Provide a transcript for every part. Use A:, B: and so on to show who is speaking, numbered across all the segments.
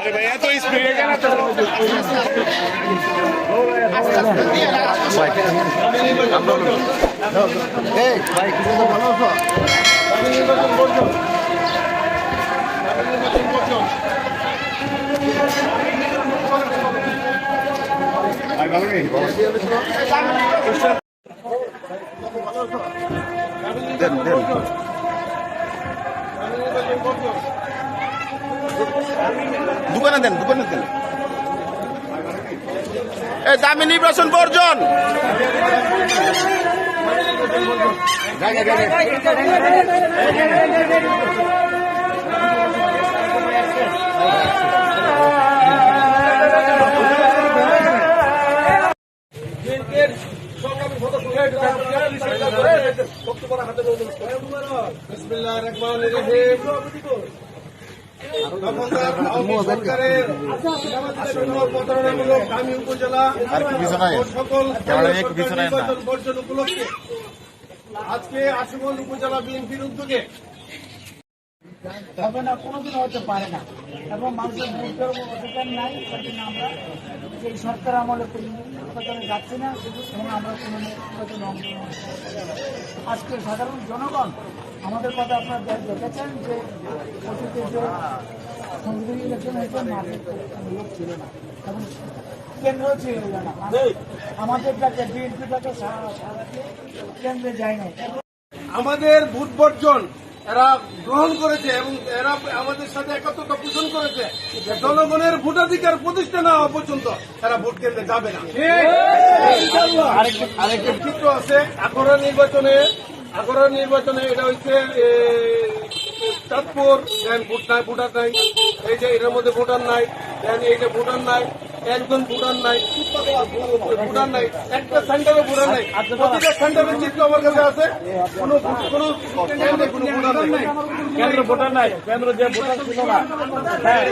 A: अरे भैया तो इस पीढ़ी का ना तो
B: भाई किसी को
C: बोलो तो आई बाबू नहीं बाबू देन देन দোকানে দেন দোকানে দেন। এই দামি নির্বাচন বর্জন। বিএনপির আজকে আশুগঞ্জ উপজেলা বিএনপির উদ্যোগে
D: হবে না কোনোদিন হতে পারে না। এবং মানুষের ভোট দেওয়ার অধিকার নাই, সেজন্য আমরা যে সরকার আমলে নির্বাচনে যাচ্ছি না, এবং আমরা কোনো নির্বাচনে আজকে সাধারণ জনগণ, আমাদের কথা আপনারা দেখেছেন যে, অতীতে যে সংসদীয় ইলেকশন হয়েছে, মাঠে লোক ছিল না। এবং কেন্দ্র ছিল না। আমাদেরটাকে বিএনপিটাকে সারা সারা কেন্দ্রে যায় না
C: আমাদের ভোট বর্জন এরা গ্রহণ করেছে এবং এরা আমাদের সাথে একাত্মতা পোষণ করেছে। জনগণের ভোটাধিকার প্রতিষ্ঠা না হওয়া পর্যন্ত এরা ভোট কেন্দ্রে যাবে না। চিত্র আছে আগরা নির্বাচনে আগরা নির্বাচনে এটা হচ্ছে চাঁদপুর, দেন ভোট নাই, ভোটার নাই। এই যে এটার মধ্যে ভোটার নাই, দেন এই যে ভোটার নাই। একজন ভোটার নাই ভোটার নাই একটা সেন্টারে ভোটার নাই প্রতিটা সেন্টারের চিত্র আমার কাছে আছে কোনো কোনো নাই।
E: কেন্দ্র ভোটার নাই কেন্দ্র যে ভোটার ছিল না। হ্যাঁ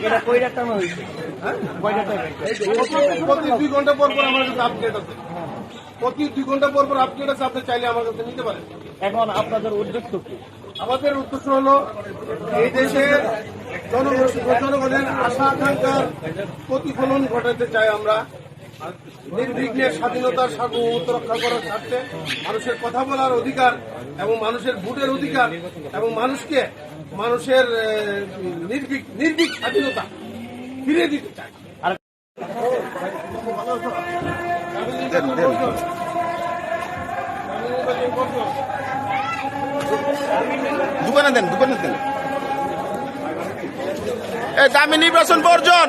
E: এটা- কই হয়েছে।
C: প্রতি- দুই ঘণ্টা পর পর আমার কাছে আপডেট আছে। প্রতি দুই ঘণ্টা পর পর আপডেট আছে আপনি চাইলে আমার কাছে নিতে পারেন।
E: এখন আপনাদের উদ্দেশ্য কি?
C: আমাদের উদ্দেশ্য হলো এই দেশের জনগণ- জনগণের আশা, আকাঙ্ক্ষার প্রতিফলন ঘটাতে চাই আমরা। নির্বিঘ্নে স্বাধীনতার সার্বভৌমত্ব রক্ষা করার স্বার্থে মানুষের কথা বলার অধিকার এবং মানুষের ভোটের অধিকার এবং মানুষকে মানুষের নির্ভীক স্বাধীনতা ফিরিয়ে দিতে চাই।
B: দোকানে দেন দোকানে দেন। দামি নির্বাচন বর্জন।